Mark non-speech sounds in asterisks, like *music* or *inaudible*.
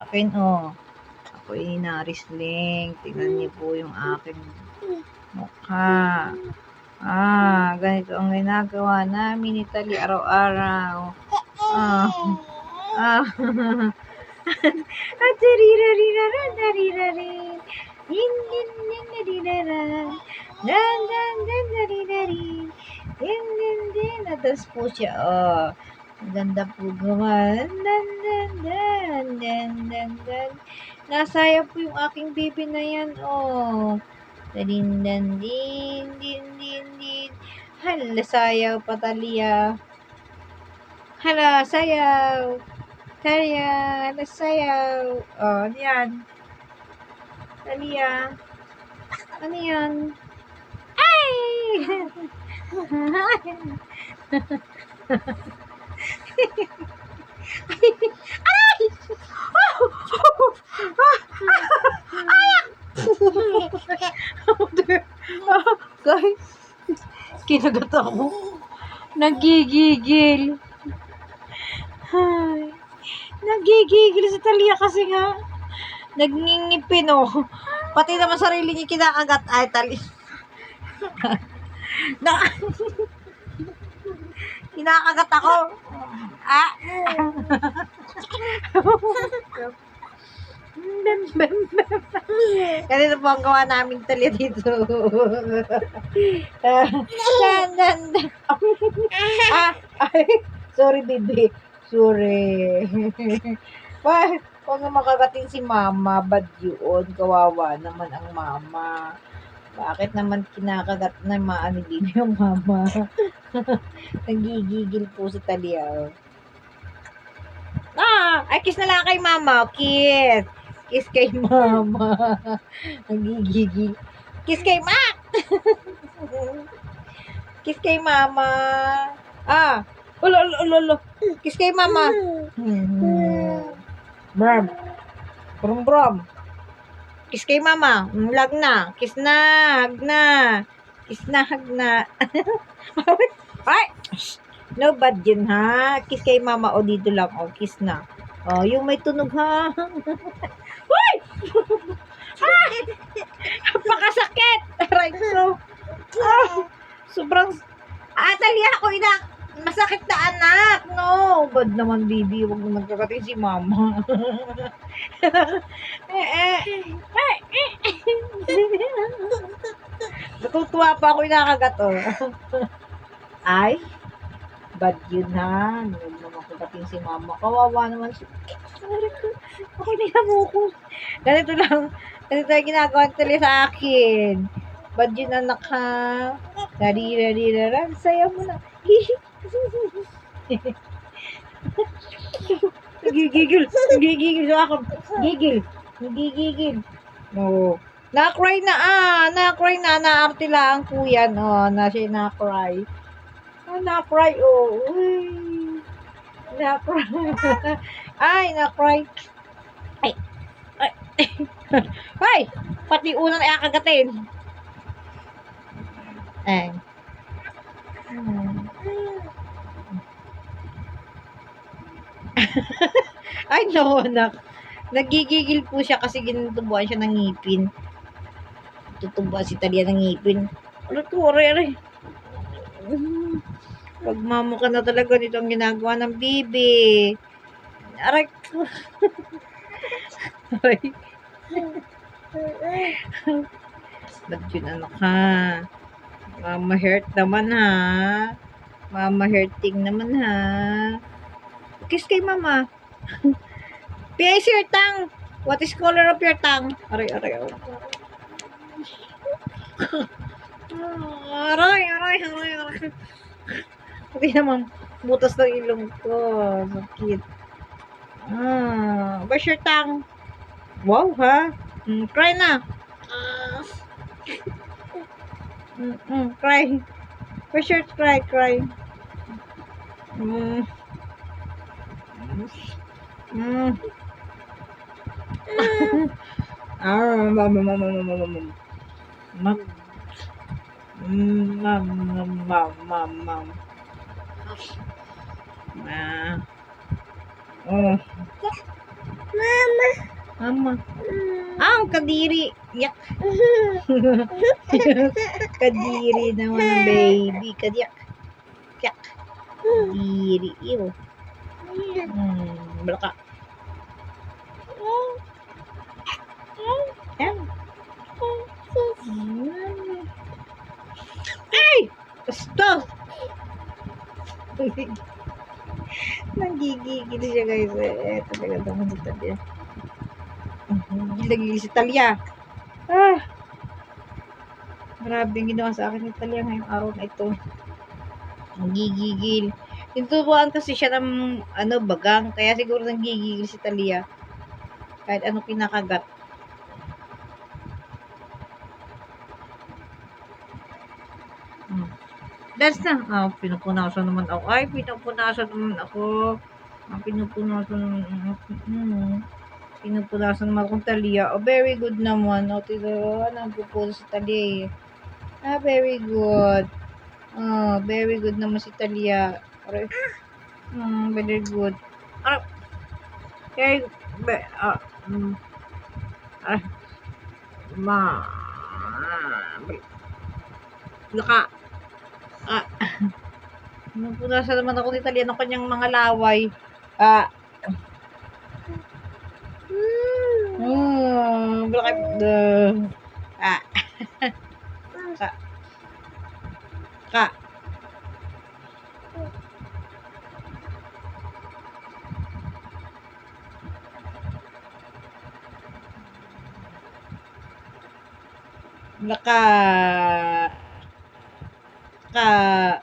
Akin, oh. Ako ay narisling. Tingnan niyo po yung aking mukha. Ah, ganito ang ginagawa namin ni Tali araw-araw. Ah. Ah. *laughs* At tarirariraran, tarirarin. Din, din, din, dariraran. Dan, dan, dan, darirarin. Din, din, din. Atas po siya, oh. Ganda po gawa. Dan, dan, dan, dan, dan, dan. Nasaya po yung aking baby na yan, oh. Din, dan, din, din, din, din. Hala, sayaw pa, Talia. Hala, sayaw. Talia, hala, sayaw. Oh, ano yan? Talia. Ano yan? Ay! *laughs* Ay! Guys, kinagat ako. Nagigigil. Ay, nagigigil si Talia kasi nga. Nagngingipin oh. Pati naman sarili niya kinakagat. Ay, Talia. *laughs* Na, kinakagat ako. Ah. Bam, bam. Ganito po ang gawa namin Talia dito. Ah, ay, sorry baby. Sorry. Wah, huwag na makagating si mama. Bad yun. Kawawa naman ang mama. Bakit naman kinakagat na maani din *laughs* yung mama? *laughs* Nagigigil po si Talia. Ah, ay kiss na lang kay mama. Kiss. Kiss kay mama. *laughs* Nagigigil. Kiss kay ma. kiss kay mama. Ah, ulo, ulo, ulo, ulo. Kiss kay mama. Hmm. Bram. Brum, brum. Kiss kay mama. Mm, Lag na. Kiss na. Hag na. Kiss na, hag na. *laughs* Ay! No bad yun, ha? Kiss kay mama. O, dito lang. O, kiss na. O, yung may tunog, ha? *laughs* Uy! Ay! *laughs* Napakasakit! Right, so... Ah, sobrang... Ah, Talia, ako ina... Masakit na anak, no. Bad naman, baby. Huwag naman kakating si mama. *laughs* eh, eh. *laughs* Natutuwa pa ako inakagat, oh. *laughs* Ay, bad yun ha. Huwag naman kakating si mama. Kawawa naman si... Ako mo ko. Ganito lang. Ganito lang ginagawa ni Talia sa akin. Bad yun anak ha. Dari-dari-daran. Saya mo na. Nagigigil. Nagigigil sa akin. Gigil. Nagigigil. No. Na-cry na ah. Na-cry na. Naarte lang po yan. Oh, na siya na-cry. Ah, na-cry. Oh. Uy. Na-cry. *laughs* Ay, na-cry. Ay. Ay. *laughs* Ay. Pati unang nakakagatin. Ay. Hmm. *laughs* Ay, no, anak. Nagigigil po siya kasi ginutubuan siya ng ngipin. Tutubuan si Talia ng ngipin. Ano to. Pagmamo ka na talaga nito ang ginagawa ng bibi. Aray *laughs* aray. Ba't yun anak ha? Mama hurt naman ha. Mama hurting naman ha. Kiss kay mama. *laughs* PIC your tongue. What is color of your tongue? Aray, aray, aray. *coughs* aray, aray, aray, aray. Pati naman, butas ng ilong ko. Sakit. Ah, where's your tongue? Wow, ha? Mm, cry na. Mm, mm, cry. Where's your cry, cry? Mm. Mm. ah, mam, mam, mam, mam, mam, mam, mam. Mam. Mm, mam, mam, mam, mam, mam. Oh. Mama. Mama. Ah, ang kadiri. Yak. *laughs* kadiri naman ng baby. Kadiyak. Yak. Kadiri. Ew. Hmm, balaka. Yan. Hmm. Ay! Gusto! *laughs* Nanggigigil siya guys. Eh, talaga naman si Talia. Gigil si Talia. Ah! Grabe ang ginawa sa akin ni Talia ngayong araw na ito. Nanggigigil. Tinutubuan kasi siya ng ano, bagang. Kaya siguro nanggigigil si Talia. Kahit ano kinakagat. Hmm. Dance na. Ah, pinupunasan naman ako. Ay, pinupunasan naman ako. Ah, pinupunasan naman ako. Hmm. Pinupunasan naman akong Talia. Oh, very good naman. Oh, tito, nagpupuno si Talia eh. Ah, very good. Oh, very good naman si Talia. Aray. Hmm, very good. Ah, very, be, ah, hmm. Ah, ma, laka. Ah, *laughs* pinupunasan naman ako ng kanyang mga laway. Ah, Hmm, bakit the ah *laughs* ka ka Laka ka